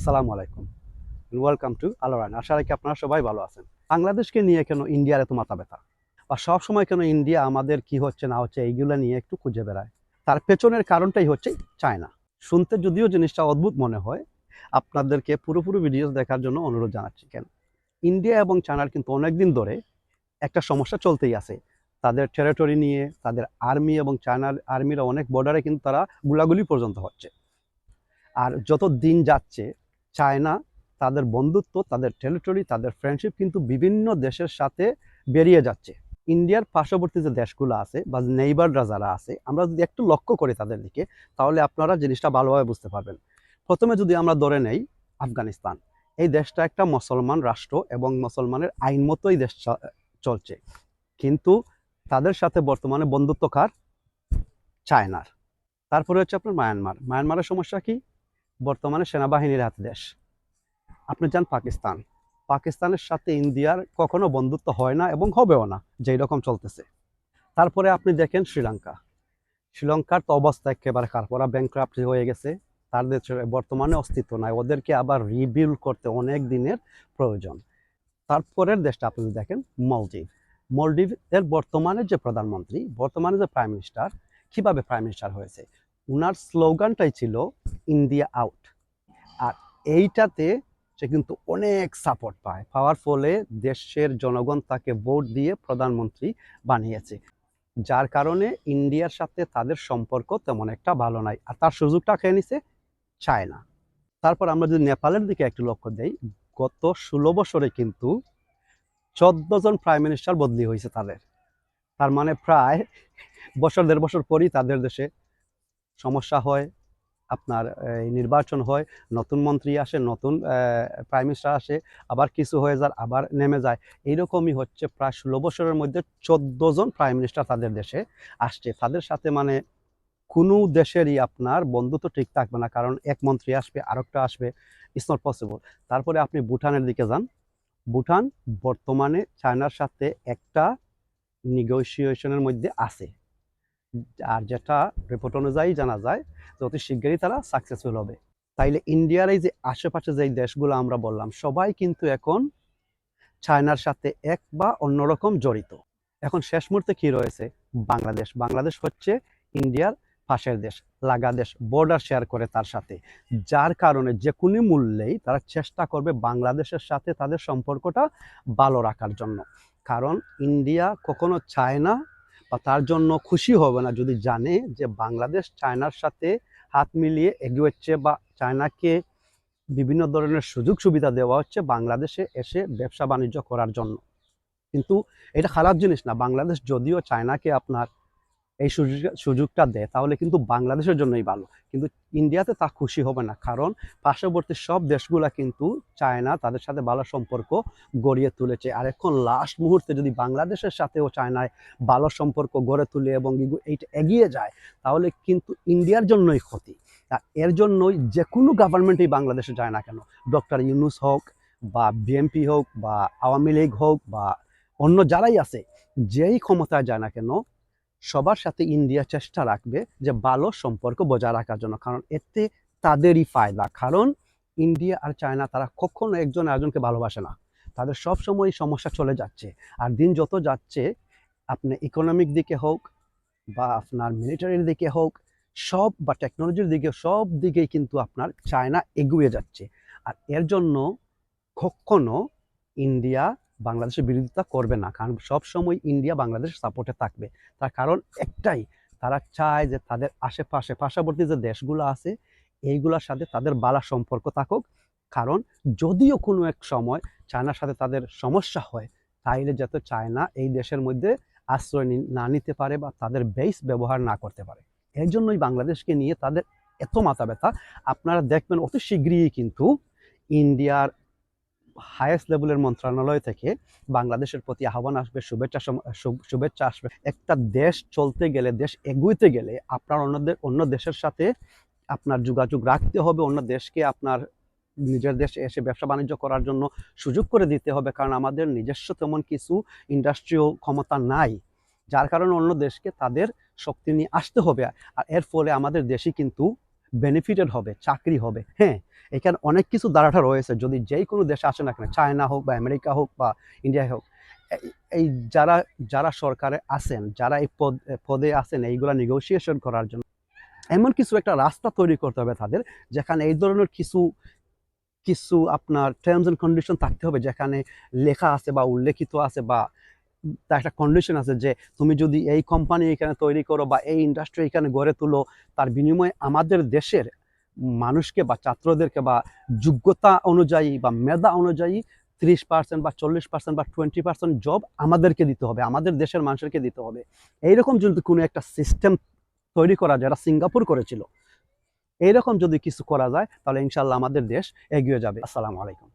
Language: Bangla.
আসসালামু আলাইকুম। ওয়েলকাম টু আলোরান আশা রাখি আপনারা সবাই ভালো আছেন। বাংলাদেশকে নিয়ে কেন ইন্ডিয়ার এত মাথা ব্যথা? বা সব সময় কেন ইন্ডিয়া আমাদের কি হচ্ছে, না হচ্ছে, এইগুলো নিয়ে একটু খুঁজে বেড়ায়? তার পেছনের কারণটাই হচ্ছে চায়না। শুনতে যদিও জিনিসটা অদ্ভুত মনে হয়, আপনাদেরকে পুরোপুরি ভিডিও দেখার জন্য অনুরোধ জানাচ্ছি কেন? ইন্ডিয়া এবং চায়নার কিন্তু অনেকদিন ধরে একটা সমস্যা চলতেই আছে। তাদের টেরিটরি নিয়ে, তাদের আর্মি এবং চায়নার আর্মিরা অনেক বর্ডারে কিন্তু তারা গুলাগুলি পর্যন্ত হচ্ছে। আর যত দিন যাচ্ছে চায়না, তাদের বন্ধুত্ব, তাদের টেরিটরি তাদের ফ্রেন্ডশিপ কিন্তু বিভিন্ন দেশের সাথে বেরিয়ে যাচ্ছে। ইন্ডিয়ার পার্শ্ববর্তী যে দেশগুলো আছে বা নেইবাররা যারা আছে, আমরা যদি একটু লক্ষ্য করি তাদের দিকে, তাহলে আপনারা জিনিসটা ভালোভাবে বুঝতে পারবেন। প্রথমে যদি আমরা ধরে নেই আফগানিস্তান, এই দেশটা একটা মুসলমান রাষ্ট্র এবং মুসলমানের আইন মতোই দেশ চলছে। কিন্তু তাদের সাথে বর্তমানে বন্ধুত্ব কার? চায়নার। তারপরে হচ্ছে আপনার মায়ানমার। মায়ানমারের সমস্যা কি? বর্তমানে সেনাবাহিনীর হাতে দেশ। আপনি যান পাকিস্তান। পাকিস্তানের সাথে ইন্ডিয়ার কখনো বন্ধুত্ব হয় না এবং হবেও না, যেই রকম চলতেছে। তারপরে আপনি দেখেন শ্রীলঙ্কা। শ্রীলঙ্কার তো অবস্থা একেবারে খারাপ ওরা হয়ে গেছে। তাদের বর্তমানে অস্তিত্ব নাই। ওদেরকে আবার রিবিল্ড করতে অনেক দিনের প্রয়োজন। তারপরের দেশটা আপনি দেখেন, মলদ্বীপ। মলদ্বীপ এর বর্তমানে যে প্রধানমন্ত্রী, বর্তমানে যে প্রাইম মিনিস্টার কীভাবে প্রাইম মিনিস্টার হয়েছে? উনার স্লোগানটাই ছিল ইন্ডিয়া আউট আর এইটাতে সে কিন্তু অনেক সাপোর্ট পায়। পাওয়ার ফলে দেশের জনগণ তাকে ভোট দিয়ে প্রধানমন্ত্রী বানিয়েছে। যার কারণে ইন্ডিয়ার সাথে তাদের সম্পর্ক তেমন একটা ভালো নাই। আর তার সুযোগটা খেয়ে নিছে চায়না তারপর আমরা যদি নেপালের দিকে একটু লক্ষ্য দেই, গত ষোলো বছরে কিন্তু চোদ্দ জন প্রাইম মিনিস্টার বদলি হয়েছে তাদের। তার মানে প্রায় বছর, দেড় বছর পরই তাদের দেশে সমস্যা হয় আপনার নির্বাচন হয়, নতুন মন্ত্রী আসে, নতুন প্রাইম মিনিস্টার আসে, আবার কিছু হয়ে যায় আবার নেমে যায়। এইরকমই হচ্ছে প্রায় ষোলো বছরের মধ্যে চোদ্দ জন প্রাইম মিনিস্টার তাদের দেশে আসছে। তাদের সাথে মানে কোনো দেশেরই আপনার বন্ধুত্ব ঠিক থাকবে না, কারণ এক মন্ত্রী আসবে, আরেকটা আসবে ইটস নট পসিবল তারপরে আপনি ভুটানের দিকে যান। ভুটান বর্তমানে চায়নার সাথে একটা নেগোসিয়েশনের মধ্যে আছে। আর যেটা রিপোর্ট অনুযায়ী জানা যায় যে অতি শীঘ্রই তারা সাকসেসফুল হবে। তাইলে ইন্ডিয়ার এই যে আশেপাশে যে দেশগুলো আমরা বললাম, সবাই কিন্তু এখন চায়নার সাথে এক বা অন্যরকম জড়িত। এখন শেষ মুহূর্তে কি রয়েছে? বাংলাদেশ। বাংলাদেশ হচ্ছে ইন্ডিয়ার পাশের দেশ। লাগা দেশ বর্ডার শেয়ার করে তার সাথে। যার কারণে যে কোনো মূল্যেই তারা চেষ্টা করবে বাংলাদেশের সাথে তাদের সম্পর্কটা ভালো রাখার জন্য। কারণ ইন্ডিয়া কখনো চায় না বা তার জন্য খুশি হবে না যদি জানে যে বাংলাদেশ চায়নার সাথে হাত মিলিয়ে এগিয়েছে বা চায়নাকে বিভিন্ন ধরনের সুযোগ সুবিধা দেওয়া হচ্ছে বাংলাদেশে এসে ব্যবসা বাণিজ্য করার জন্য। কিন্তু এটা খারাপ জিনিস না। বাংলাদেশ যদিও চায়নাকে আপনার এই সুযোগ- সুযোগটা দেয়, তাহলে কিন্তু বাংলাদেশের জন্যই ভালো। কিন্তু ইন্ডিয়াতে তা খুশি হবে না, কারণ পার্শ্ববর্তী সব দেশগুলা কিন্তু চায়না তাদের সাথে ভালো সম্পর্ক গড়িয়ে তুলেছে। আর এখন লাস্ট মুহূর্তে যদি বাংলাদেশের সাথেও চায়নায় ভালো সম্পর্ক গড়ে তুলে এবং এইটা এগিয়ে যায়, তাহলে কিন্তু ইন্ডিয়ার জন্যই ক্ষতি। এর জন্যই যে কোনো গভর্নমেন্টই বাংলাদেশে যায় না কেন। ডক্টর ইউনুস হোক বা বিএনপি হোক বা আওয়ামী লীগ হোক বা অন্য যারাই আছে, যেই ক্ষমতায় যায় না কেন সবার সাথে ইন্ডিয়া চেষ্টা রাখবে যে ভালো সম্পর্ক বজায় রাখার জন্য। কারণ এতে তাদেরই ফায়দা। কারণ ইন্ডিয়া আর চায়না, তারা কখনো একজন আরেকজনকে ভালোবাসে না। তাদের সব সময় সমস্যা চলে যাচ্ছে। আর দিন যত যাচ্ছে, আপনি ইকোনমিক দিকে হোক বা আপনার মিলিটারির দিকে হোক, সব বা টেকনোলজির দিকে, সব দিকেই কিন্তু আপনার চায়না এগুয়ে যাচ্ছে। আর এর জন্য কখনো ইন্ডিয়া বাংলাদেশের বিরোধিতা করবে না, কারণ সব সময় ইন্ডিয়া বাংলাদেশের সাপোর্টে থাকবে। তার কারণ একটাই, তারা চায় যে তাদের আশেপাশে, পার্শ্ববর্তী যে দেশগুলো আছে, এইগুলোর সাথে তাদের বালা সম্পর্ক থাকুক। কারণ যদিও কোনো এক সময় চায়নার সাথে তাদের সমস্যা হয়, তাইলে যাতে চায়না এই দেশের মধ্যে আশ্রয় নি- না নিতে পারে বা তাদের বেস ব্যবহার না করতে পারে। এর জন্যই বাংলাদেশকে নিয়ে তাদের এত মাথা ব্যথা। আপনারা দেখবেন অতি শীঘ্রই কিন্তু ইন্ডিয়ার হায়েস্ট লেভেলের মন্ত্রণালয় থেকে বাংলাদেশের প্রতি আহ্বান আসবে, শুভেচ্ছা শুভেচ্ছা আসবে। একটা দেশ চলতে গেলে, দেশ এগুইতে গেলে আপনার অন্যদের অন্য দেশের সাথে আপনার যোগাযোগ রাখতে হবে, অন্য দেশকে আপনার নিজের দেশে এসে ব্যবসা বাণিজ্য করার জন্য সুযোগ করে দিতে হবে, কারণ আমাদের নিজস্ব তেমন কিছু ইন্ডাস্ট্রিয়াল ক্ষমতা নাই, যার কারণে অন্য দেশকে তাদের শক্তি নিয়ে আসতে হবে। আর এর ফলে আমাদের দেশই কিন্তু বেনিফিটেড হবে, চাকরি হবে। হ্যাঁ এখানে অনেক কিছু দ্বারাটা রয়েছে। যদি যেই কোনো দেশে আসে না কেন, চায়না হোক বা আমেরিকা হোক বা ইন্ডিয়া হোক এই- যারা যারা সরকারে আছেন, যারা এই পদ, পদে আছেন, এইগুলা নেগোসিয়েশন করার জন্য, এমন কিছু একটা রাস্তা তৈরি করতে হবে তাদের, যেখানে এই ধরনের কিছু কিছু আপনার টার্মস অ্যান্ড কন্ডিশন থাকতে হবে, যেখানে লেখা আছে বা উল্লেখিত আছে বা একটা কন্ডিশন আছে যে তুমি যদি এই কোম্পানি এখানে তৈরি করো বা এই ইন্ডাস্ট্রি এখানে গড়ে তুলো, তার বিনিময়ে আমাদের দেশের মানুষকে বা ছাত্রদেরকে বা যোগ্যতা অনুযায়ী বা মেধা অনুযায়ী ত্রিশ পার্সেন্ট বা চল্লিশ পার্সেন্ট বা টোয়েন্টি পার্সেন্ট জব আমাদেরকে দিতে হবে, আমাদের দেশের মানুষদেরকে দিতে হবে। এইরকম যদি কোনো একটা সিস্টেম তৈরি করা যায় সিঙ্গাপুর করেছিল, এইরকম যদি কিছু করা যায়, তাহলে ইনশাল্লাহ আমাদের দেশ এগিয়ে যাবে। আসসালামু আলাইকুম।